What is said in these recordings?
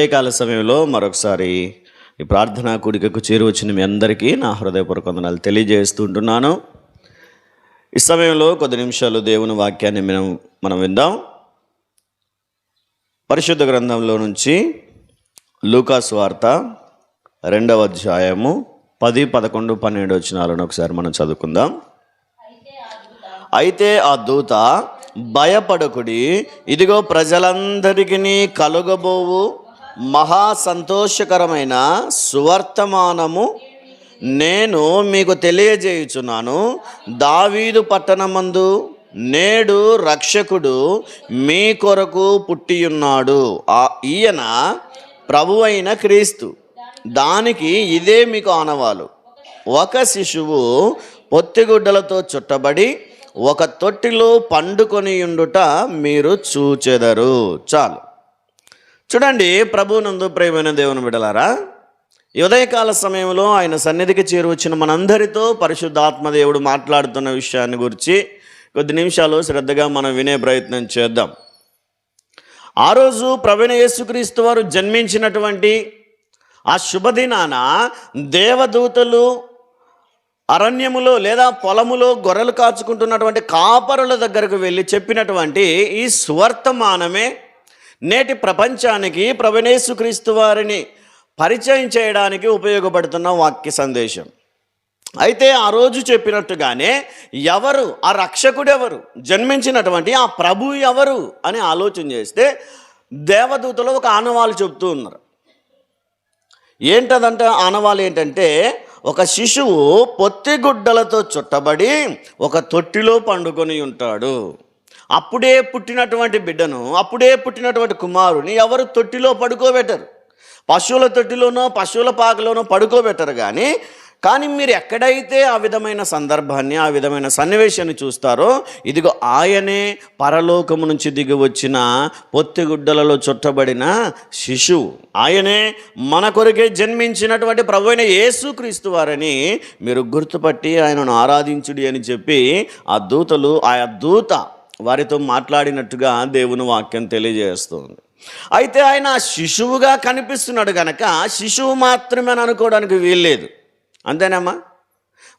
ఉదయకాల సమయంలో మరొకసారి ఈ ప్రార్థనా కూడికకు చేరువచ్చిన మీ అందరికీ నా హృదయపూర్వక వందనాలు తెలియజేస్తుంటున్నాను ఈ సమయంలో కొద్ది నిమిషాలు దేవుని వాక్యాన్ని మనం మనం విందాం. పరిశుద్ధ గ్రంథంలో నుంచి లూకాస్ వార్త రెండవ అధ్యాయము పది పదకొండు పన్నెండు వచ్చినాలను ఒకసారి మనం చదువుకుందాం. అయితే ఆ దూత భయపడకుడి ఇదిగో ప్రజలందరికీ కలుగబోవు. మహా సంతోషకరమైన సువర్తమానము నేను మీకు తెలియజేయుచున్నాను. దావీదు పట్టణమందు నేడు రక్షకుడు మీ కొరకు పుట్టియున్నాడు. ఆ ఈయన ప్రభువైన క్రీస్తు. దానికి ఇదే మీకు ఆనవాలు. ఒక శిశువు పొత్తిగుడ్డలతో చుట్టబడి ఒక తొట్టిలో పండుకొని ఉండుట మీరు చూచెదరు. చాలు. చూడండి ప్రభునందు ప్రేమైన దేవుని విడలారా ఉదయకాల సమయంలో ఆయన సన్నిధికి చేరువచ్చిన మనందరితో పరిశుద్ధాత్మ దేవుడు మాట్లాడుతున్న విషయాన్ని గురించి కొద్ది నిమిషాలు శ్రద్ధగా మనం వినే ప్రయత్నం చేద్దాం. ఆ రోజు ప్రవీణ యేసుక్రీస్తు వారు జన్మించినటువంటి ఆ శుభదినాన దేవదూతలు అరణ్యములో లేదా పొలములో గొర్రెలు కాచుకుంటున్నటువంటి కాపరుల దగ్గరకు వెళ్ళి చెప్పినటువంటి ఈ సువర్తమానమే నేటి ప్రపంచానికి ప్రవణేశుక్రీస్తు వారిని పరిచయం చేయడానికి ఉపయోగపడుతున్న వాక్య సందేశం. అయితే ఆ రోజు చెప్పినట్టుగానే ఎవరు ఆ రక్షకుడు ఎవరు జన్మించినటువంటి ఆ ప్రభు ఎవరు అని ఆలోచన చేస్తే దేవదూతలు ఒక ఆనవాలు చెప్తూ ఉన్నారు. ఏంటదంటే ఆనవాలు ఏంటంటే ఒక శిశువు పొత్తిగుడ్డలతో చుట్టబడి ఒక తొట్టిలో పండుకొని ఉంటాడు. అప్పుడే పుట్టినటువంటి బిడ్డను అప్పుడే పుట్టినటువంటి కుమారుని ఎవరు తొట్టిలో పడుకోబెట్టరు. పశువుల తొట్టిలోనో పశువుల పాకలోనో పడుకోబెట్టరు కానీ కానీ మీరు ఎక్కడైతే ఆ విధమైన సందర్భాన్ని ఆ విధమైన సన్నివేశాన్ని చూస్తారో ఇదిగో ఆయనే పరలోకము నుంచి దిగి వచ్చిన పొత్తిగుడ్డలలో చుట్టబడిన శిశువు. ఆయనే మన కొరకే జన్మించినటువంటి ప్రభు అయిన యేసుక్రీస్తు వారని మీరు గుర్తుపట్టి ఆయనను ఆరాధించుడి అని చెప్పి ఆ దూతలు ఆయా దూత వారితో మాట్లాడినట్టుగా దేవుని వాక్యం తెలియజేస్తుంది. అయితే ఆయన శిశువుగా కనిపిస్తున్నాడు కనుక శిశువు మాత్రమే అని అనుకోవడానికి వీల్లేదు. అంతేనమ్మా?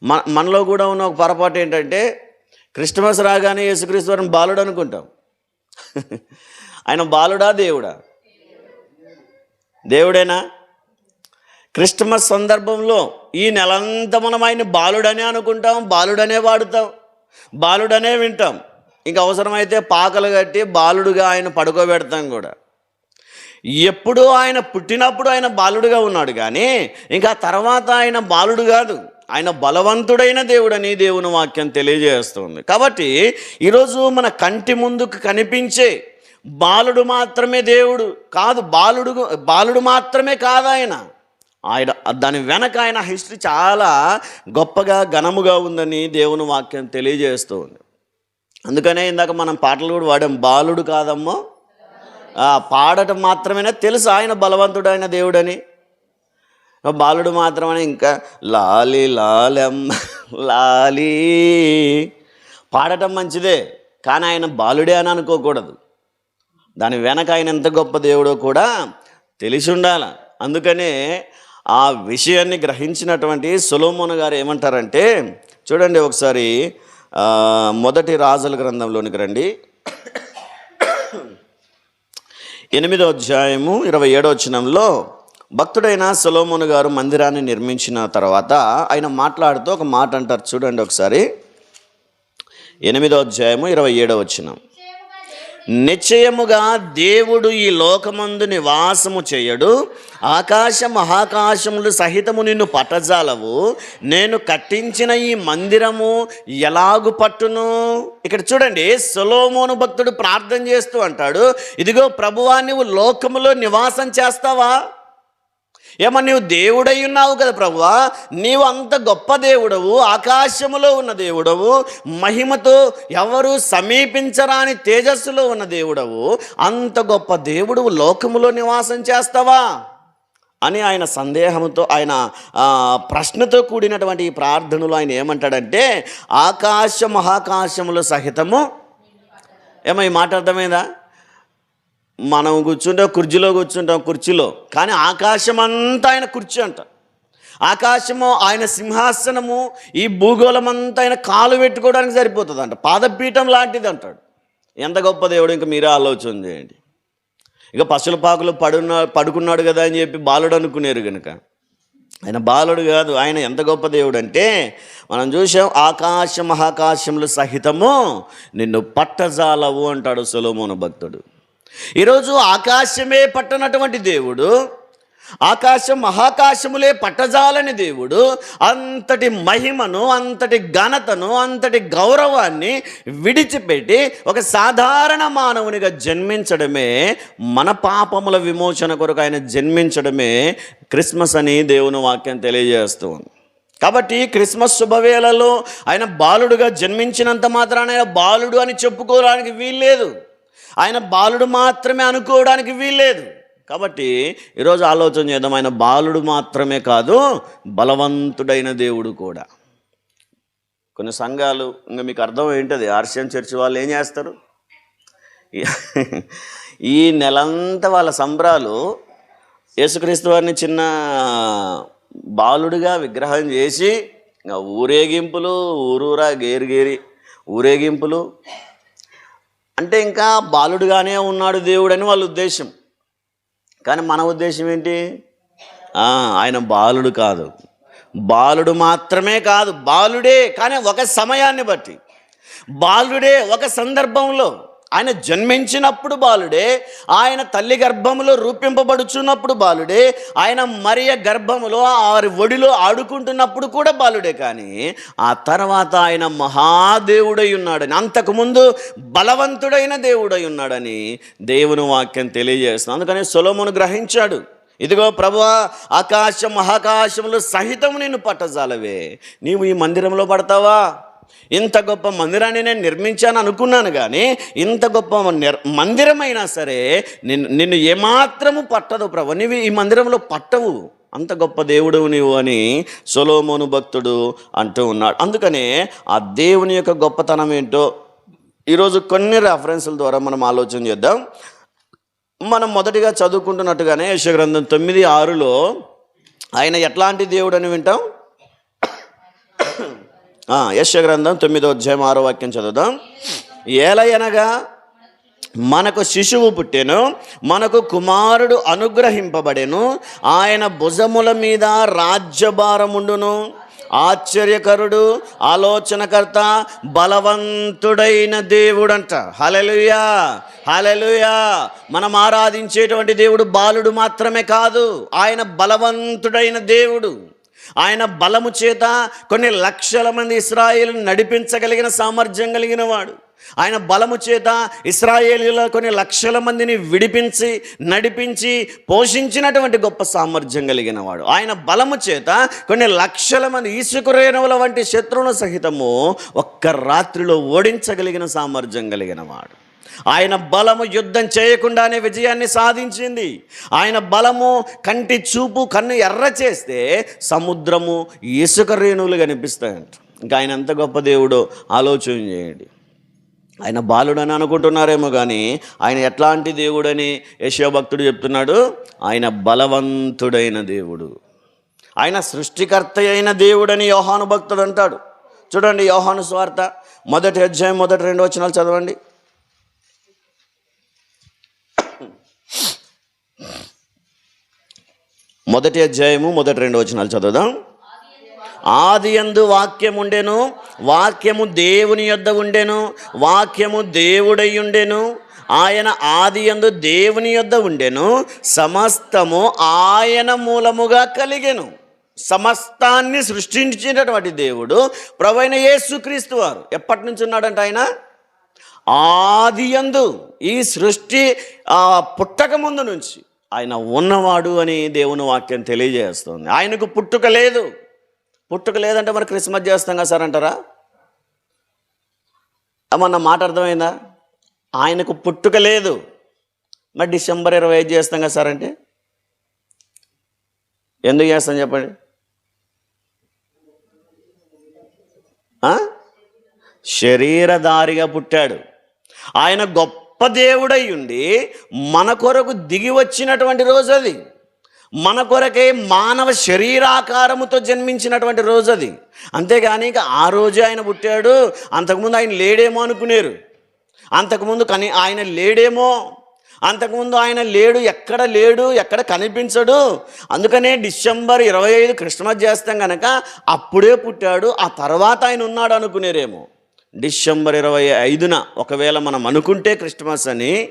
మన మనలో కూడా ఉన్న ఒక పొరపాటు ఏంటంటే క్రిస్టమస్ రాగానే యేసుక్రీస్తు వారిని బాలుడు అనుకుంటాం. ఆయన బాలుడా దేవుడా? దేవుడేనా? క్రిస్టమస్ సందర్భంలో ఈ నెలంతా మనం ఆయన బాలుడనే అనుకుంటాం బాలుడనే వాడుతాం బాలుడనే వింటాం. ఇంకా అవసరమైతే పాకలు కట్టి బాలుడుగా ఆయన పడుకోబెడతాం కూడా. ఎప్పుడు ఆయన పుట్టినప్పుడు ఆయన బాలుడుగా ఉన్నాడు కానీ ఇంకా తర్వాత ఆయన బాలుడు కాదు. ఆయన బలవంతుడైన దేవుడని దేవుని వాక్యం తెలియజేస్తుంది. కాబట్టి ఈరోజు మన కంటి ముందుకు కనిపించే బాలుడు మాత్రమే దేవుడు కాదు బాలుడు బాలుడు మాత్రమే కాదు ఆయన. ఆయన దాని వెనక ఆయన హిస్టరీ చాలా గొప్పగా ఘనముగా ఉందని దేవుని వాక్యం తెలియజేస్తుంది. అందుకనే ఇందాక మనం పాటలు కూడా వాడాం బాలుడు కాదమ్మో. పాడటం మాత్రమేనా? తెలుసు ఆయన బలవంతుడు ఆయన దేవుడని బాలుడు మాత్రమే ఇంకా లాలి లాలెం లాలి. పాడటం మంచిదే కానీ ఆయన బాలుడే అని అనుకోకూడదు. దాని వెనక ఆయన ఎంత గొప్ప దేవుడో కూడా తెలిసి ఉండాల. అందుకనే ఆ విషయాన్ని గ్రహించినటువంటి సొలోమోను గారు ఏమంటారంటే చూడండి ఒకసారి మొదటి రాజుల గ్రంథంలోనికి రండి. ఎనిమిదో అధ్యాయము ఇరవై ఏడో వచనంలో భక్తుడైన సొలోమోను గారు మందిరాన్ని నిర్మించిన తర్వాత ఆయన మాట్లాడుతూ ఒక మాట అంటారు చూడండి ఒకసారి. ఎనిమిదో అధ్యాయము ఇరవై ఏడో వచనం. నిశ్చయముగా దేవుడు ఈ లోకమందు నివాసము చేయడు. ఆకాశ మహాకాశములు సహితము నిన్ను పట్టజాలవు. నేను కట్టించిన ఈ మందిరము ఎలాగు పట్టును? ఇక్కడ చూడండి సొలోమోను భక్తుడు ప్రార్థన చేస్తూ అంటాడు ఇదిగో ప్రభువా నువ్వు లోకములో నివాసం చేస్తావా? ఏమో నీవు దేవుడై ఉన్నావు కదా ప్రభువా. నీవు అంత గొప్ప దేవుడవు ఆకాశములో ఉన్న దేవుడవు మహిమతో ఎవరు సమీపించరాని తేజస్సులో ఉన్న దేవుడవు. అంత గొప్ప దేవుడు లోకములో నివాసం చేస్తావా? అని ఆయన సందేహంతో ఆయన ప్రశ్నతో కూడినటువంటి ఈ ప్రార్థనలో ఆయన ఏమంటాడంటే ఆకాశ మహాకాశములు సహితము. ఏమో ఈ మాట అర్థమైందా? మనం కూర్చుంటే కుర్చీలో కూర్చుంటాం కుర్చీలో. కానీ ఆకాశం అంతా ఆయన కుర్చీ అంట. ఆకాశము ఆయన సింహాసనము ఈ భూగోళం అంతా ఆయన కాలు పెట్టుకోవడానికి సరిపోతుంది అంట పాదపీఠం లాంటిది అంటాడు. ఎంత గొప్ప దేవుడు ఇంకా మీరే ఆలోచన చేయండి. ఇక పశుల పాకులు పడున్న పడుకున్నాడు కదా అని చెప్పి బాలుడు అనుకునేరు కనుక ఆయన బాలుడు కాదు ఆయన ఎంత గొప్ప దేవుడు అంటే మనం చూసాం ఆకాశ మహాకాశములు సహితము నిన్ను పట్టజాలవు అంటాడు సొలోమోను భక్తుడు. ఈరోజు ఆకాశమే పట్టనటువంటి దేవుడు ఆకాశం మహాకాశములే పట్టజాలని దేవుడు అంతటి మహిమను అంతటి ఘనతను అంతటి గౌరవాన్ని విడిచిపెట్టి ఒక సాధారణ మానవునిగా జన్మించడమే మన పాపముల విమోచన కొరకు ఆయన జన్మించడమే క్రిస్మస్ అని దేవుని వాక్యం తెలియజేస్తూ ఉంది. కాబట్టి క్రిస్మస్ శుభవేళలో ఆయన బాలుడుగా జన్మించినంత మాత్రాన ఆయన బాలుడు అని చెప్పుకోవడానికి వీల్లేదు. ఆయన బాలుడు మాత్రమే అనుకోవడానికి వీల్లేదు. కాబట్టి ఈరోజు ఆలోచన చేద్దాం ఆయన బాలుడు మాత్రమే కాదు బలవంతుడైన దేవుడు కూడా. కొన్ని సంఘాలు ఇంకా మీకు అర్థం ఏంటది? ఆర్షియన్ చర్చి వాళ్ళు ఏం చేస్తారు? ఈ నెలంతా వాళ్ళ సంబరాలు యేసుక్రీస్తు వారిని చిన్న బాలుడిగా విగ్రహం చేసి ఇంకా ఊరేగింపులు ఊరూరా గేరి గేరి ఊరేగింపులు అంటే ఇంకా బాలుడుగానే ఉన్నాడు దేవుడు అని వాళ్ళ ఉద్దేశం. కానీ మన ఉద్దేశం ఏంటి? ఆయన బాలుడు కాదు. బాలుడు మాత్రమే కాదు బాలుడే కానీ ఒక సమయాన్ని బట్టి. బాలుడే ఒక సందర్భంలో ఆయన జన్మించినప్పుడు బాలుడే ఆయన తల్లి గర్భములో రూపింపబడుచున్నప్పుడు బాలుడే ఆయన మరియ గర్భములో ఆరి ఒడిలో ఆడుకుంటున్నప్పుడు కూడా బాలుడే కానీ ఆ తర్వాత ఆయన మహాదేవుడై ఉన్నాడని అంతకుముందు బలవంతుడైన దేవుడై ఉన్నాడని దేవుని వాక్యం తెలియజేస్తుంది. అందుకని సొలోమును గ్రహించాడు ఇదిగో ప్రభువా ఆకాశం మహాకాశములు సహితం నిన్ను పట్టజాలవే. నీవు ఈ మందిరంలో పడతావా? ఇంత గొప్ప మందిరాన్ని నేను నిర్మించాను అనుకున్నాను కానీ ఇంత గొప్ప నిర్ మందిరమైనా సరే నిన్ను నిన్ను ఏమాత్రము పట్టదు ప్రభు. నీవు ఈ మందిరంలో పట్టవు. అంత గొప్ప దేవుడు నీవు అని సొలోమోను భక్తుడు అంటూ ఉన్నాడు. అందుకనే ఆ దేవుని యొక్క గొప్పతనం ఏంటో ఈరోజు కొన్ని రెఫరెన్స్ల ద్వారా మనం ఆలోచన చేద్దాం. మనం మొదటిగా చదువుకుంటున్నట్టుగానే యశగ్రంథం తొమ్మిది ఆరులో ఆయన ఎట్లాంటి దేవుడు అని వింటాం? యశ యశగ్రంథం తొమ్మిదో అధ్యాయం ఆరో వాక్యం చదువుదాం. ఏలయనగా మనకు శిశువు పుట్టెను మనకు కుమారుడు అనుగ్రహింపబడెను ఆయన భుజముల మీద రాజ్యభారముండును. ఆశ్చర్యకరుడు ఆలోచనకర్త బలవంతుడైన దేవుడంట. హలలుయా హలలుయా మనం ఆరాధించేటువంటి దేవుడు బాలుడు మాత్రమే కాదు ఆయన బలవంతుడైన దేవుడు. ఆయన బలము చేత కొన్ని లక్షల మంది ఇస్రాయేల్ని నడిపించగలిగిన సామర్థ్యం కలిగిన వాడు ఆయన బలము చేత ఇస్రాయేలీలో కొన్ని లక్షల మందిని విడిపించి నడిపించి పోషించినటువంటి గొప్ప సామర్థ్యం కలిగిన వాడు ఆయన బలము చేత కొన్ని లక్షల మంది ఈసుకురేణువుల వంటి శత్రువుల సహితము ఒక్క రాత్రిలో ఓడించగలిగిన సామర్థ్యం కలిగిన వాడు ఆయన బలము యుద్ధం చేయకుండానే విజయాన్ని సాధించింది. ఆయన బలము కంటి చూపు కన్ను ఎర్ర చేస్తే సముద్రము ఇసుక రేణువులు కనిపిస్తాయంట. ఇంకా ఆయన ఎంత గొప్ప దేవుడో ఆలోచన చేయండి. ఆయన బాలుడని అనుకుంటున్నారేమో కానీ ఆయన ఎట్లాంటి దేవుడని యశోభక్తుడు చెప్తున్నాడు? ఆయన బలవంతుడైన దేవుడు. ఆయన సృష్టికర్త అయిన దేవుడని యోహాను భక్తుడు అంటాడు. చూడండి యోహాను స్వార్త మొదటి అధ్యాయం మొదటి రెండు వచనాలు చదవండి. మొదటి అధ్యాయము మొదటి రెండు వచనాలు చదువుదాం. ఆది ఎందు వాక్యం ఉండెను వాక్యము దేవుని యొద్ద ఉండెను వాక్యము దేవుడై ఉండెను ఆయన ఆది ఎందు దేవుని యొద్ద ఉండెను సమస్తము ఆయన మూలముగా కలిగెను. సమస్తాన్ని సృష్టించినటువంటి దేవుడు ప్రవైన యేసుక్రీస్తు వారు. ఎప్పటి నుంచి ఉన్నాడంట ఆయన? ఆది యందు ఈ సృష్టి పుట్టక ముందు నుంచి. ఆయన ఉన్నవాడు అని దేవుని వాక్యం తెలియజేస్తుంది. ఆయనకు పుట్టుక లేదు. పుట్టుక లేదంటే మరి క్రిస్మస్ చేస్తాం కదా సార్ అంటారా? ఏమన్నా మాట అర్థమైందా? ఆయనకు పుట్టుక లేదు. మరి డిసెంబర్ ఇరవై ఐదు చేస్తాం కదా సార్ అంటే? ఎందుకు చేస్తాం చెప్పండి? శరీరధారిగా పుట్టాడు. ఆయన గొప్ప గొప్ప దేవుడై ఉండి మన కొరకు దిగి వచ్చినటువంటి రోజు అది. మన కొరకే మానవ శరీరాకారముతో జన్మించినటువంటి రోజు అది. అంతేగాని ఇంకా ఆ రోజే ఆయన పుట్టాడు అంతకుముందు ఆయన లేడేమో అనుకునేరు. అంతకుముందు కని ఆయన లేడేమో అంతకుముందు ఆయన లేడు ఎక్కడ లేడు ఎక్కడ కనిపించడు. అందుకనే డిసెంబర్ ఇరవై ఐదు క్రిస్మస్ చేస్తాం కనుక అప్పుడే పుట్టాడు ఆ తర్వాత ఆయన ఉన్నాడు అనుకునేరేమో. డిసెంబర్ ఇరవై ఐదున ఒకవేళ మనం అనుకుంటే క్రిస్మస్ అని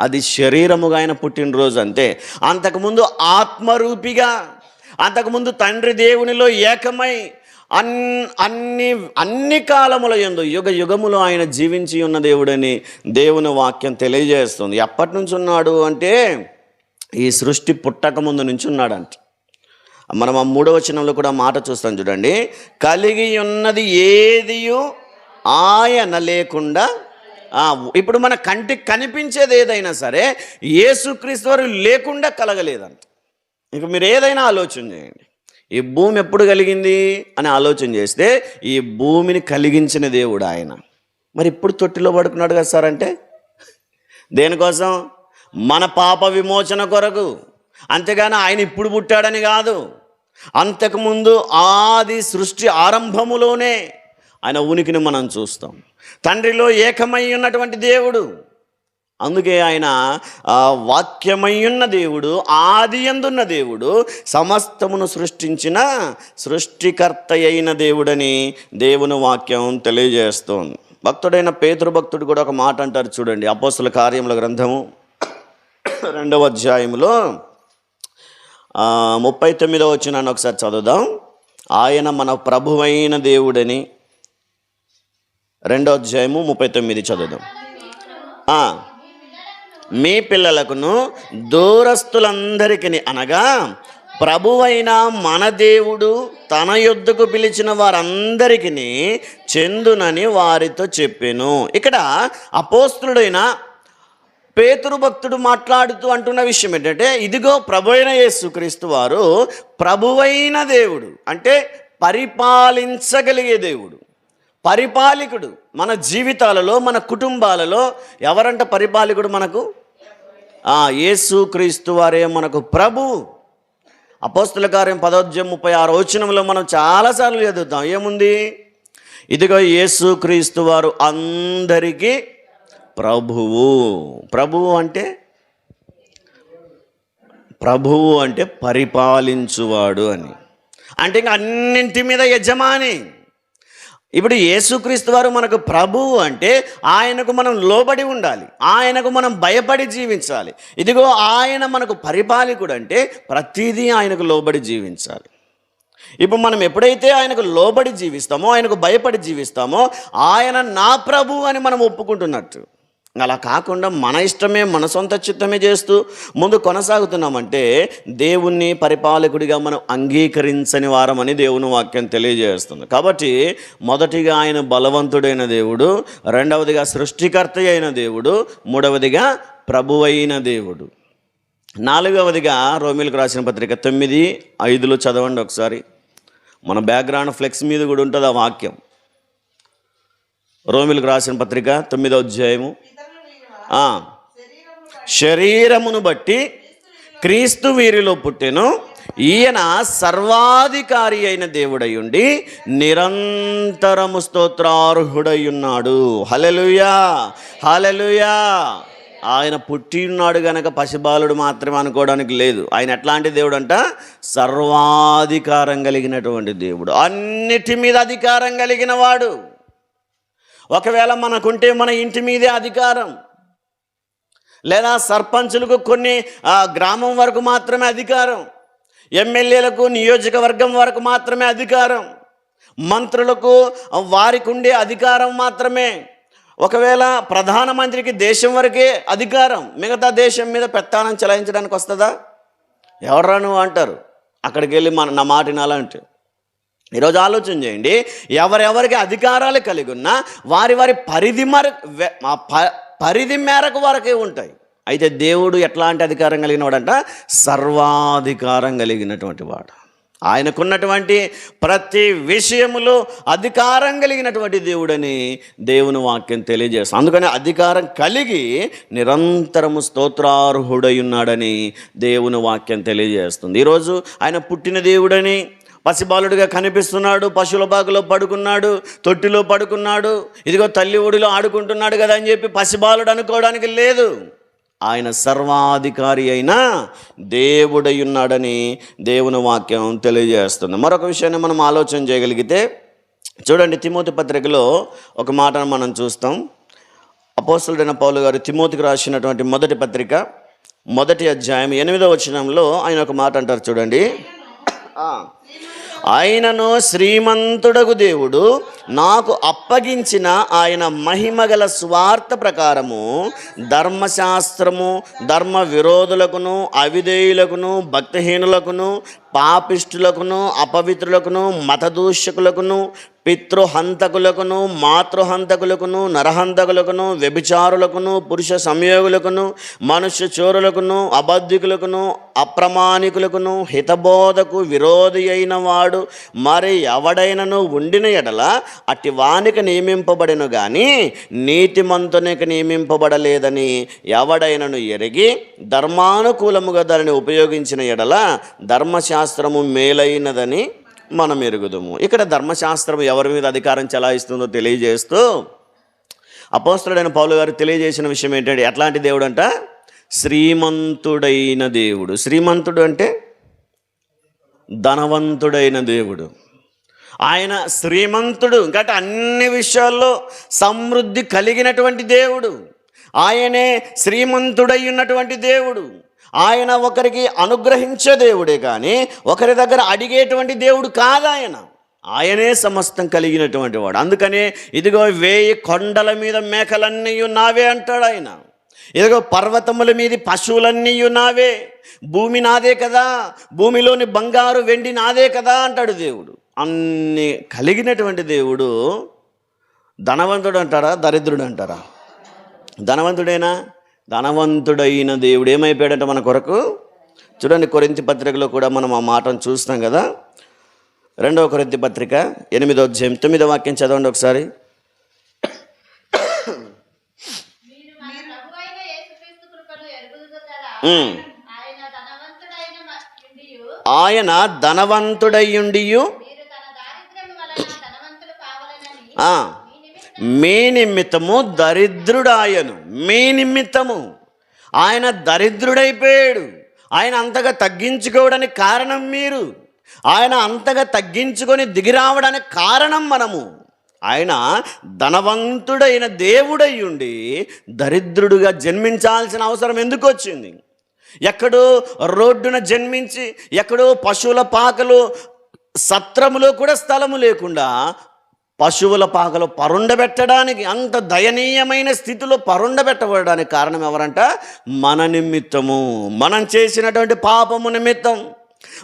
అది శరీరముగా ఆయన పుట్టినరోజు అంతే. అంతకుముందు ఆత్మరూపిగా అంతకుముందు తండ్రి దేవునిలో ఏకమై అన్ అన్ని అన్ని కాలముల ఎందు యుగ యుగములో ఆయన జీవించి ఉన్న దేవుడని దేవుని వాక్యం తెలియజేస్తుంది. ఎప్పటి నుంచి ఉన్నాడు అంటే ఈ సృష్టి పుట్టక ముందు నుంచి ఉన్నాడంట మనం ఆ మూడవ కూడా మాట చూస్తాం చూడండి. కలిగి ఉన్నది ఏదియో ఆయన లేకుండా ఇప్పుడు మన కంటికి కనిపించేది ఏదైనా సరే యేసుక్రీస్తు వారు లేకుండా కలగలేదంట. ఇక మీరు ఏదైనా ఆలోచన చేయండి. ఈ భూమి ఎప్పుడు కలిగింది అని ఆలోచన చేస్తే ఈ భూమిని కలిగించిన దేవుడు ఆయన. మరి ఇప్పుడు తొట్టిలో పడుకున్నాడు కదా సార్ అంటే? దేనికోసం? మన పాప విమోచన కొరకు. అంతేగాని ఆయన ఇప్పుడు పుట్టాడని కాదు. అంతకుముందు ఆది సృష్టి ఆరంభములోనే ఆయన ఉనికిని మనం చూస్తాం. తండ్రిలో ఏకమై ఉన్నటువంటి దేవుడు. అందుకే ఆయన వాక్యమయ్యున్న దేవుడు ఆది ఎందున్న దేవుడు సమస్తమును సృష్టించిన సృష్టికర్త అయిన దేవుడని దేవుని వాక్యం తెలియజేస్తోంది. భక్తుడైన పేతృ భక్తుడు కూడా ఒక మాట అంటారు చూడండి అపోస్తుల కార్యముల గ్రంథము రెండవ అధ్యాయంలో ముప్పై తొమ్మిదో వచ్చినాన్ని ఒకసారి చదువుదాం. ఆయన మన ప్రభువైన దేవుడని రెండో అధ్యాయము ముప్పై తొమ్మిది చదువుదాం. మీ పిల్లలకును దూరస్తులందరికీ అనగా ప్రభువైన మన దేవుడు తన యొద్దకు పిలిచిన వారందరికీ చెందునని వారితో చెప్పాను. ఇక్కడ అపోస్తుడైన పేతురు భక్తుడు మాట్లాడుతూ అంటున్న విషయం ఏంటంటే ఇదిగో ప్రభువైన యేసుక్రీస్తు వారు ప్రభువైన దేవుడు అంటే పరిపాలించగలిగే దేవుడు. పరిపాలికుడు మన జీవితాలలో మన కుటుంబాలలో ఎవరంట పరిపాలకుడు మనకు? ఆ యేసు క్రీస్తు వారే మనకు ప్రభు. అపోస్తుల కార్యం పదోద్యం ముప్పై ఆరు వచనంలో మనం చాలాసార్లు చదువుతాం ఏముంది? ఇదిగో యేసు క్రీస్తు వారు అందరికీ ప్రభువు. ప్రభువు అంటే? ప్రభువు అంటే పరిపాలించువాడు అని. అంటే ఇంకా అన్నింటి మీద యజమాని. ఇప్పుడు యేసుక్రీస్తు వారు మనకు ప్రభువు అంటే ఆయనకు మనం లోబడి ఉండాలి. ఆయనకు మనం భయపడి జీవించాలి. ఇదిగో ఆయన మనకు పరిపాలకుడు అంటే ప్రతిదీ ఆయనకు లోబడి జీవించాలి. ఇప్పుడు మనం ఎప్పుడైతే ఆయనకు లోబడి జీవిస్తామో ఆయనకు భయపడి జీవిస్తామో ఆయన నా ప్రభు అని మనం ఒప్పుకుంటున్నట్టు. అలా కాకుండా మన ఇష్టమే మన సొంత చిత్తమే చేస్తూ ముందు కొనసాగుతున్నామంటే దేవుణ్ణి పరిపాలకుడిగా మనం అంగీకరించని వారమని దేవుని వాక్యం తెలియజేస్తుంది. కాబట్టి మొదటిగా ఆయన బలవంతుడైన దేవుడు రెండవదిగా సృష్టికర్త అయిన దేవుడు మూడవదిగా ప్రభువైన దేవుడు. నాలుగవదిగా రోమిలకు రాసిన పత్రిక తొమ్మిది ఐదులో చదవండి ఒకసారి. మన బ్యాక్గ్రౌండ్ ఫ్లెక్స్ మీద కూడా ఉంటుంది ఆ వాక్యం. రోమిలకు రాసిన పత్రిక తొమ్మిదో అధ్యాయము శరీరమును బట్టి క్రీస్తు వీరిలో పుట్టెను. ఈయన సర్వాధికారి అయిన దేవుడై ఉండి నిరంతరము స్తోత్రార్హుడై ఉన్నాడు హలలుయా ఆయన పుట్టి ఉన్నాడు గనక పసిబాలుడు మాత్రమే అనుకోవడానికి లేదు. ఆయన ఎట్లాంటి దేవుడు అంట సర్వాధికారం కలిగినటువంటి దేవుడు. అన్నిటి మీద అధికారం కలిగిన వాడు. ఒకవేళ మనకుంటే మన ఇంటి మీదే అధికారం. లేదా సర్పంచులకు కొన్ని గ్రామం వరకు మాత్రమే అధికారం. ఎమ్మెల్యేలకు నియోజకవర్గం వరకు మాత్రమే అధికారం. మంత్రులకు వారికి ఉండే అధికారం మాత్రమే. ఒకవేళ ప్రధానమంత్రికి దేశం వరకే అధికారం మిగతా దేశం మీద పెత్తానం చెలాయించడానికి వస్తుందా? ఎవరా నువ్వు అంటారు. అక్కడికి వెళ్ళి మన నా మాట వినాలంటే. ఈరోజు ఆలోచన చేయండి ఎవరెవరికి అధికారాలు కలిగి ఉన్నా వారి వారి పరిధి మర ప- పరిధి మేరకు వరకే ఉంటాయి. అయితే దేవుడు ఎట్లాంటి అధికారం కలిగిన వాడంట సర్వాధికారం కలిగినటువంటి వాడు. ఆయనకున్నటువంటి ప్రతి విషయములో అధికారం కలిగినటువంటి దేవుడని దేవుని వాక్యం తెలియజేస్తుంది. అందుకని అధికారం కలిగి నిరంతరము స్తోత్రార్హుడై ఉన్నాడని దేవుని వాక్యం తెలియజేస్తుంది. ఈరోజు ఆయన పుట్టిన దేవుడని పసిబాలుడిగా కనిపిస్తున్నాడు పశువుల బాగులో పడుకున్నాడు తొట్టిలో పడుకున్నాడు ఇదిగో తల్లి ఒడిలో ఆడుకుంటున్నాడు కదా అని చెప్పి పసిబాలుడు అనుకోవడానికి లేదు. ఆయన సర్వాధికారి అయిన దేవుడై ఉన్నాడని దేవుని వాక్యం తెలియజేస్తుంది. మరొక విషయాన్ని మనం ఆలోచన చేయగలిగితే చూడండి తిమోతి పత్రికలో ఒక మాటను మనం చూస్తాం. అపోసలుడైన పౌలు గారు తిమోతికి రాసినటువంటి మొదటి పత్రిక మొదటి అధ్యాయం ఎనిమిదో వచనంలో ఆయన ఒక మాట అంటారు చూడండి. ఆయనను శ్రీమంతుడగు దేవుడు. నాకు అప్పగించిన ఆయన మహిమగల స్వార్థ ప్రకారము ధర్మశాస్త్రము ధర్మ విరోధులకును అవిధేయులకును భక్తిహీనులకును పాపిష్టులకును అపవిత్రులకును మతదూషకులకును పితృహంతకులకును మాతృహంతకులకును నరహంతకులకును వ్యభిచారులకును పురుష సంయోగులకును మనుష్య చోరులకును అబద్ధికులకును అప్రమాణికులకును హితబోధకు విరోధి అయిన వాడు మరి ఎవడైనను ఉండిన ఎడల అట్టి వానికి నియమింపబడిను గాని నీతిమంతునికి నియమింపబడలేదని ఎవడైనను ఎరిగి ధర్మానుకూలముగా దానిని ఉపయోగించిన ఎడల ధర్మశాస్త్రము మేలైనదని మనం ఎరుగుదుము ఇక్కడ ధర్మశాస్త్రం ఎవరి మీద అధికారం చెలాయిస్తుందో తెలియజేస్తూ అపోస్తుడైన పౌలు గారు తెలియజేసిన విషయం ఏంటంటే ఎట్లాంటి దేవుడు అంట శ్రీమంతుడైన దేవుడు. శ్రీమంతుడు అంటే ధనవంతుడైన దేవుడు. ఆయన శ్రీమంతుడు. ఇంకా అన్ని విషయాల్లో సమృద్ధి కలిగినటువంటి దేవుడు. ఆయనే శ్రీమంతుడై ఉన్నటువంటి దేవుడు. ఆయన ఒకరికి అనుగ్రహించే దేవుడే కానీ ఒకరి దగ్గర అడిగేటువంటి దేవుడు కాదు ఆయన. ఆయనే సమస్తం కలిగినటువంటి వాడు. అందుకనే ఇదిగో వేయి కొండల మీద మేకలన్నీ నావే అంటాడు ఆయన. ఇదిగో పర్వతముల మీది పశువులన్నీ నావే. భూమి నాదే కదా. భూమిలోని బంగారు వెండి నాదే కదా అంటాడు దేవుడు. అన్ని కలిగినటువంటి దేవుడు ధనవంతుడు అంటారా దరిద్రుడు అంటారా? ధనవంతుడేనా? ధనవంతుడైన దేవుడు ఏమైపోయాడంటే మన కొరకు? చూడండి కొరింతి పత్రికలో కూడా మనం ఆ మాటను చూస్తాం కదా. రెండవ కొరింతి పత్రిక ఎనిమిదో అధ్యాయం తొమ్మిదో వాక్యం చదవండి ఒకసారి. మీరు మన ప్రభువైన యేసుక్రీస్తు కృపను ఎరుగుదురు కదా ఉమ్. ఆయన ధనవంతుడైన మ- యుండియు ఆయన ధనవంతుడయ్యుండియు మీరు తన దారిద్ర్యం వలన ధనవంతులు కావాలనని ఆ, మీ నిమిత్తము దరిద్రుడాయను. మీ నిమిత్తము. ఆయన దరిద్రుడైపోయాడు. ఆయన అంతగా తగ్గించుకోవడానికి కారణం మీరు. ఆయన అంతగా తగ్గించుకొని దిగిరావడానికి కారణం మనము. ఆయన ధనవంతుడైన దేవుడై ఉండి దరిద్రుడుగా జన్మించాల్సిన అవసరం ఎందుకు వచ్చింది? ఎక్కడో రోడ్డున జన్మించి ఎక్కడో పశువుల పాకలు సత్రములో కూడా స్థలము లేకుండా పశువుల పాకలో పరుండబెట్టడానికి అంత దయనీయమైన స్థితిలో పరుండబెట్టబడడానికి కారణం ఎవరంట? మన నిమిత్తము. మనం చేసినటువంటి పాపము నిమిత్తం.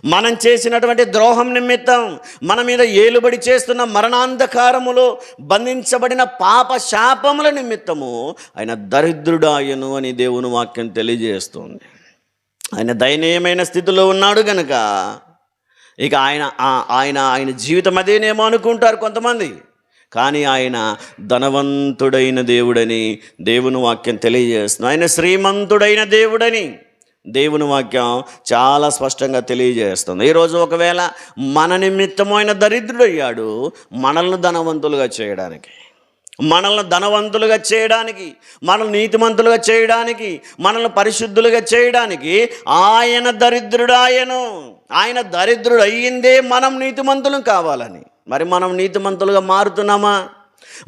మనం చేసినటువంటి ద్రోహం నిమిత్తం. మన మీద ఏలుబడి చేస్తున్న మరణాంధకారములో బంధించబడిన పాప శాపముల నిమిత్తము ఆయన దరిద్రుడాయను అని దేవుని వాక్యం తెలియజేస్తుంది. ఆయన దయనీయమైన స్థితిలో ఉన్నాడు గనుక ఇక ఆయన ఆయన ఆయన జీవితం అదేనేమో అనుకుంటారు కొంతమంది. కానీ ఆయన ధనవంతుడైన దేవుడని దేవుని వాక్యం తెలియజేస్తుంది. ఆయన శ్రీమంతుడైన దేవుడని దేవుని వాక్యం చాలా స్పష్టంగా తెలియజేస్తుంది. ఈరోజు ఒకవేళ మన నిమిత్తమైన దరిద్రుడయ్యాడు మనల్ని ధనవంతులుగా చేయడానికి మనల్ని ధనవంతులుగా చేయడానికి మనల్ని నీతిమంతులుగా చేయడానికి మనల్ని పరిశుద్ధులుగా చేయడానికి ఆయన దరిద్రుడాయను ఆయన దరిద్రుడు అయ్యిందే మనం నీతిమంతులం కావాలని. మరి మనం నీతిమంతులుగా మారుతున్నామా?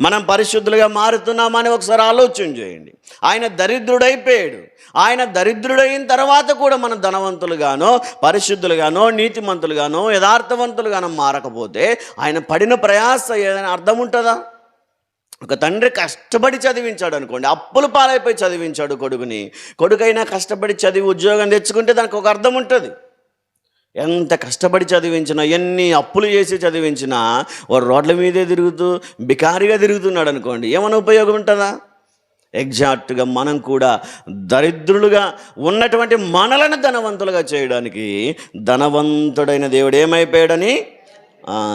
మనం పరిశుద్ధులుగా మారుతున్నామా అని ఒకసారి ఆలోచన చేయండి. ఆయన దరిద్రుడైపోయాడు. ఆయన దరిద్రుడైన తర్వాత కూడా మనం ధనవంతులుగానో పరిశుద్ధులుగానో నీతిమంతులుగానో యథార్థవంతులుగానో మారకపోతే ఆయన పడిన ప్రయాస ఏదైనా అర్థం ఉంటుందా? ఒక తండ్రి కష్టపడి చదివించాడు అనుకోండి అప్పులు పాలైపోయి చదివించాడు కొడుకుని. కొడుకైనా కష్టపడి చదివి ఉద్యోగం తెచ్చుకుంటే దానికి ఒక అర్థం ఉంటుంది. ఎంత కష్టపడి చదివించినా ఎన్ని అప్పులు చేసి చదివించినా వాడు రోడ్ల మీదే తిరుగుతూ బికారిగా తిరుగుతున్నాడు అనుకోండి ఏమైనా ఉపయోగం ఉంటుందా? ఎగ్జాక్ట్గా మనం కూడా దరిద్రులుగా ఉన్నటువంటి మనలను ధనవంతులుగా చేయడానికి ధనవంతుడైన దేవుడు ఏమైపోయాడని?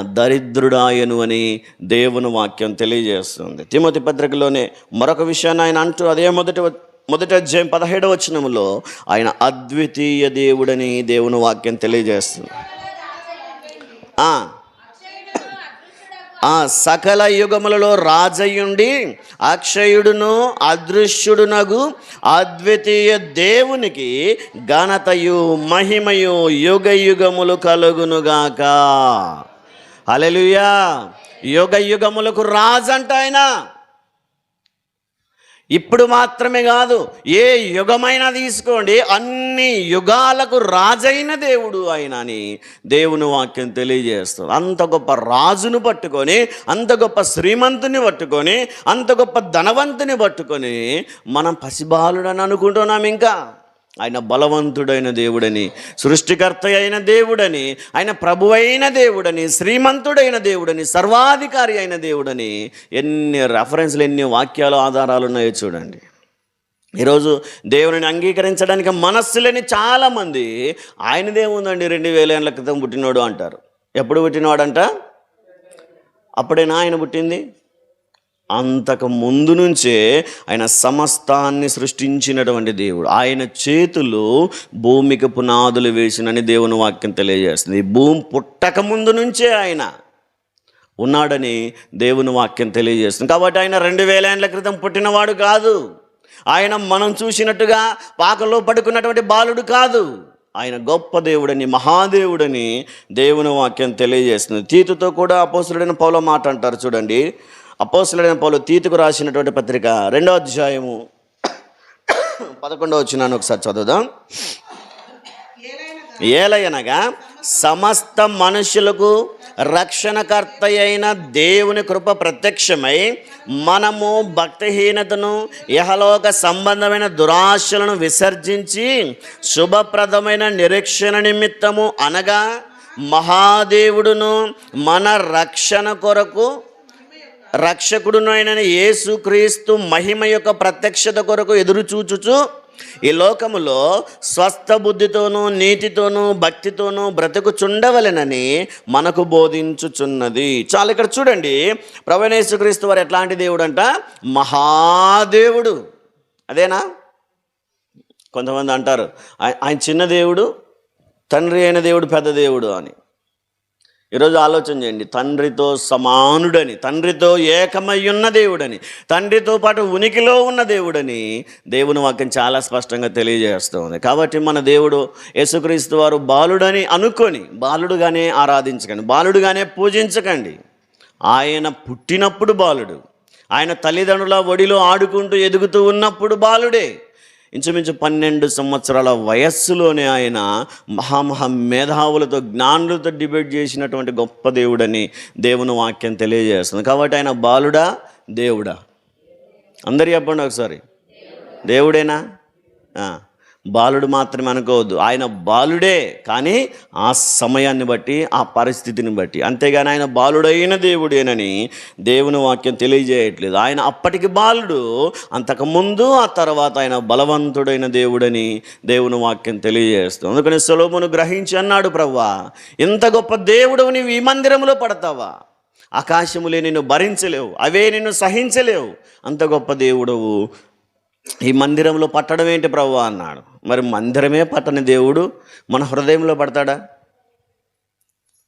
దరిద్రుడాయను అని దేవుని వాక్యం తెలియజేస్తుంది. తిమోతి పత్రికలోనే మరొక విషయాన్ని ఆయన అంటూ అదే మొదటి మొదటి అధ్యాయం పదహేడవ వచనంలో ఆయన అద్వితీయ దేవుడని దేవుని వాక్యం తెలియజేస్తుంది. సకల యుగములలో రాజయుండి అక్షయుడును అదృశ్యుడునగు అద్వితీయ దేవునికి ఘనతయు మహిమయు యుగ యుగములు కలుగునుగాక. హల్లెలూయా. యుగ యుగములకు రాజంట ఆయన. ఇప్పుడు మాత్రమే కాదు ఏ యుగమైనా తీసుకోండి అన్ని యుగాలకు రాజైన దేవుడు ఆయన అని దేవుని వాక్యం తెలియజేస్తుంది. అంత గొప్ప రాజును పట్టుకొని అంత గొప్ప శ్రీమంతుని పట్టుకొని అంత గొప్ప ధనవంతుని పట్టుకొని మనం పసిబాలుడని అనుకుంటున్నాం ఇంకా. ఆయన బలవంతుడైన దేవుడని సృష్టికర్త అయిన దేవుడని ఆయన ప్రభువైన దేవుడని శ్రీమంతుడైన దేవుడని సర్వాధికారి అయిన దేవుడని ఎన్ని రెఫరెన్స్లు ఎన్ని వాక్యాలు ఆధారాలు ఉన్నాయో చూడండి. ఈరోజు దేవుని అంగీకరించడానికి మనస్సు లేని చాలామంది ఆయనదేముందండి రెండు వేల ఏళ్ళ క్రితం పుట్టినోడు అంటారు. ఎప్పుడు పుట్టినవాడంట? అప్పుడేనా ఆయన పుట్టింది? అంతకు ముందు నుంచే ఆయన సమస్తాన్ని సృష్టించినటువంటి దేవుడు. ఆయన చేతులు భూమికి పునాదులు వేసినని దేవుని వాక్యం తెలియజేస్తుంది. భూమి పుట్టక ముందు నుంచే ఆయన ఉన్నాడని దేవుని వాక్యం తెలియజేస్తుంది. కాబట్టి ఆయన రెండు వేల ఏళ్ళ క్రితం పుట్టినవాడు కాదు. ఆయన మనం చూసినట్టుగా పాకలో పడుకున్నటువంటి బాలుడు కాదు. ఆయన గొప్ప దేవుడని మహాదేవుడని దేవుని వాక్యం తెలియజేస్తుంది. తీతుతో కూడా అపోసుడైన పౌల మాట అంటారు చూడండి అపోసులుడైన పౌలు తీతుకు రాసినటువంటి పత్రిక రెండో అధ్యాయము పదకొండవ వచ్చినాను ఒకసారి చదువుదాం. ఏలయనగా సమస్త మనుషులకు రక్షణకర్త అయిన దేవుని కృప ప్రత్యక్షమై మనము భక్తిహీనతను యహలోక సంబంధమైన దురాశలను విసర్జించి శుభప్రదమైన నిరీక్షణ నిమిత్తము అనగా మహాదేవుడును మన రక్షణ కొరకు రక్షకుడునైన యేసుక్రీస్తు మహిమ యొక్క ప్రత్యక్షత కొరకు ఎదురుచూచుచు ఈ లోకములో స్వస్థ బుద్ధితోనూ నీతితోనూ భక్తితోనూ బ్రతుకుచుండవలెనని మనకు బోధించుచున్నది. చాలా ఇక్కడ చూడండి ప్రవణేశ్వక్రీస్తు వారు ఎట్లాంటి దేవుడు అంట మహాదేవుడు. అదేనా? కొంతమంది అంటారు ఆయన చిన్న దేవుడు తండ్రి అయిన దేవుడు పెద్ద దేవుడు అని. ఈరోజు ఆలోచన చేయండి. తండ్రితో సమానుడని తండ్రితో ఏకమై ఉన్న దేవుడని తండ్రితో పాటు ఉనికిలో ఉన్న దేవుడని దేవుని వాక్యం చాలా స్పష్టంగా తెలియజేస్తుంది కాబట్టి మన దేవుడు యేసుక్రీస్తు వారు బాలుడని అనుకొని బాలుడుగానే ఆరాధించకండి బాలుడుగానే పూజించకండి. ఆయన పుట్టినప్పుడు బాలుడు ఆయన తల్లిదండ్రుల ఒడిలో ఆడుకుంటూ ఎదుగుతూ ఉన్నప్పుడు బాలుడే. ఇంచుమించు పన్నెండు సంవత్సరాల వయస్సులోనే ఆయన మహామహా మేధావులతో జ్ఞానులతో డిబేట్ చేసినటువంటి గొప్ప దేవుడని దేవుని వాక్యం తెలియజేస్తుంది. కాబట్టి ఆయన బాలుడా దేవుడా? అందరు చెప్పండి ఒకసారి. దేవుడేనా? బాలుడు మాత్రమే అనుకోవద్దు. ఆయన బాలుడే కానీ ఆ సమయాన్ని బట్టి ఆ పరిస్థితిని బట్టి. అంతేగాని ఆయన బాలుడైన దేవుడేనని దేవుని వాక్యం తెలియజేయట్లేదు. ఆయన అప్పటికి బాలుడు అంతకుముందు ఆ తర్వాత ఆయన బలవంతుడైన దేవుడని దేవుని వాక్యం తెలియజేస్తుంది. అందుకని సొలోమును గ్రహించి అన్నాడు ప్రవ్వా ఇంత గొప్ప దేవుడు నీవు ఈ మందిరంలో పడతావా? ఆకాశములే నిన్ను భరించలేవు అవే నిన్ను సహించలేవు. అంత గొప్ప దేవుడవు ఈ మందిరంలో పట్టడం ఏంటి ప్రభు అన్నాడు. మరి మందిరమే పట్టని దేవుడు మన హృదయంలో పడతాడా?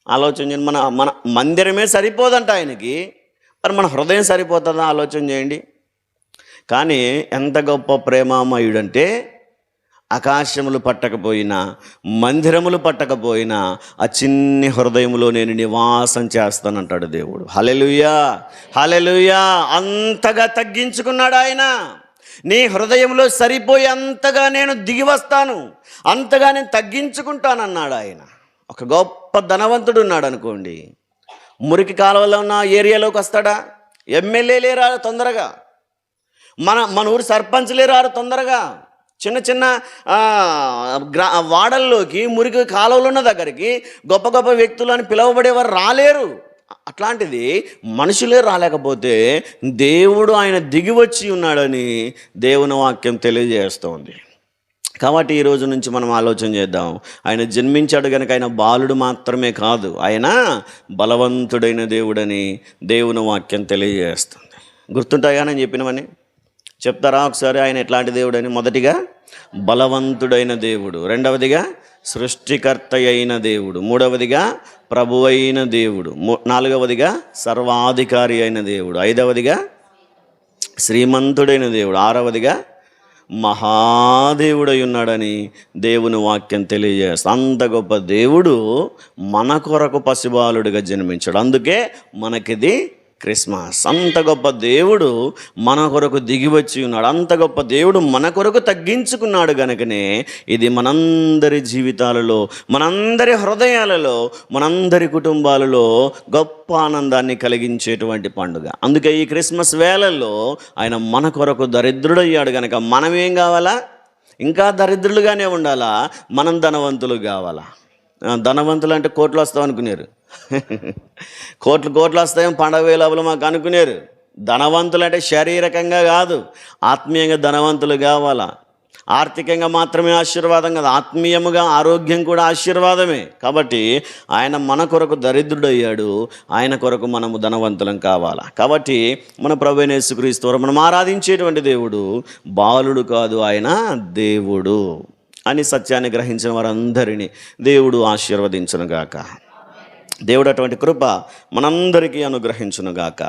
ఆలోచన చేయండి. మన మన మందిరమే సరిపోదంట ఆయనకి. మరి మన హృదయం సరిపోతుందా? ఆలోచన చేయండి. కానీ ఎంత గొప్ప ప్రేమామయుడంటే ఆకాశములు పట్టకపోయినా మందిరములు పట్టకపోయినా ఆ చిన్ని హృదయములో నేను నివాసం చేస్తానంటాడు దేవుడు. హలెలుయా హలెలుయా అంతగా తగ్గించుకున్నాడు ఆయన. నీ హృదయంలో సరిపోయి అంతగా నేను దిగి వస్తాను. అంతగా నేను తగ్గించుకుంటానన్నాడు ఆయన. ఒక గొప్ప ధనవంతుడు ఉన్నాడు అనుకోండి. మురికి కాలువలో ఉన్న ఏరియాలోకి వస్తాడా? ఎమ్మెల్యేలే రారు తొందరగా. మన మన ఊరు సర్పంచ్లే రారు తొందరగా. చిన్న చిన్న గ్రా వాడల్లోకి మురికి కాలువలు ఉన్న దగ్గరికి గొప్ప గొప్ప వ్యక్తులు అని పిలువబడేవారు రాలేరు. అట్లాంటిది మనుషులే రాలేకపోతే దేవుడు ఆయన దిగి వచ్చి ఉన్నాడని దేవుని వాక్యం తెలియజేస్తోంది. కాబట్టి ఈ రోజు నుంచి మనం ఆలోచన చేద్దాం. ఆయన జన్మించాడు కనుక ఆయన బాలుడు మాత్రమే కాదు ఆయన బలవంతుడైన దేవుడని దేవుని వాక్యం తెలియజేస్తుంది. గుర్తుంటాయా నేను చెప్పినవని చెప్తారా ఒకసారి? ఆయన ఎట్లాంటి దేవుడని? మొదటిగా బలవంతుడైన దేవుడు. రెండవదిగా సృష్టికర్త అయిన దేవుడు. మూడవదిగా ప్రభు అయిన దేవుడు. మూ- నాలుగవదిగా సర్వాధికారి అయిన దేవుడు. ఐదవదిగా శ్రీమంతుడైన దేవుడు. ఆరవదిగా మహాదేవుడై ఉన్నాడని దేవుని వాక్యం తెలియజేస్తా. అంత గొప్ప దేవుడు మన కొరకు పసిబాలుడిగా జన్మించాడు. అందుకే మనకిది క్రిస్మస్. అంత గొప్ప దేవుడు మన కొరకు దిగి వచ్చి ఉన్నాడు. అంత గొప్ప దేవుడు మన కొరకు తగ్గించుకున్నాడు గనుకనే ఇది మనందరి జీవితాలలో మనందరి హృదయాలలో మనందరి కుటుంబాలలో గొప్ప ఆనందాన్ని కలిగించేటువంటి పండుగ. అందుకే ఈ క్రిస్మస్ వేళల్లో ఆయన మన కొరకు దరిద్రుడయ్యాడు గనక మనమేం కావాలా? ఇంకా దరిద్రులుగానే ఉండాలా? మనం ధనవంతులు కావాలా? ధనవంతులు అంటే కోట్లు వస్తాం అనుకున్నారు కోట్లు కోట్లు వస్తాయం పండగ వేలవులు మాకు అనుకునేరు. ధనవంతులు అంటే శారీరకంగా కాదు ఆత్మీయంగా ధనవంతులు కావాలా? ఆర్థికంగా మాత్రమే ఆశీర్వాదం కాదు. ఆత్మీయముగా ఆరోగ్యం కూడా ఆశీర్వాదమే. కాబట్టి ఆయన మన కొరకు దరిద్రుడయ్యాడు ఆయన కొరకు మనము ధనవంతులం కావాలా? కాబట్టి మన ప్రభు మనం ఆరాధించేటువంటి దేవుడు బాలుడు కాదు ఆయన దేవుడు అని సత్యాన్ని గ్రహించిన వారందరినీ దేవుడు ఆశీర్వదించునుగాక దేవుడు అటువంటి కృప మనందరికీ అనుగ్రహించునుగాక.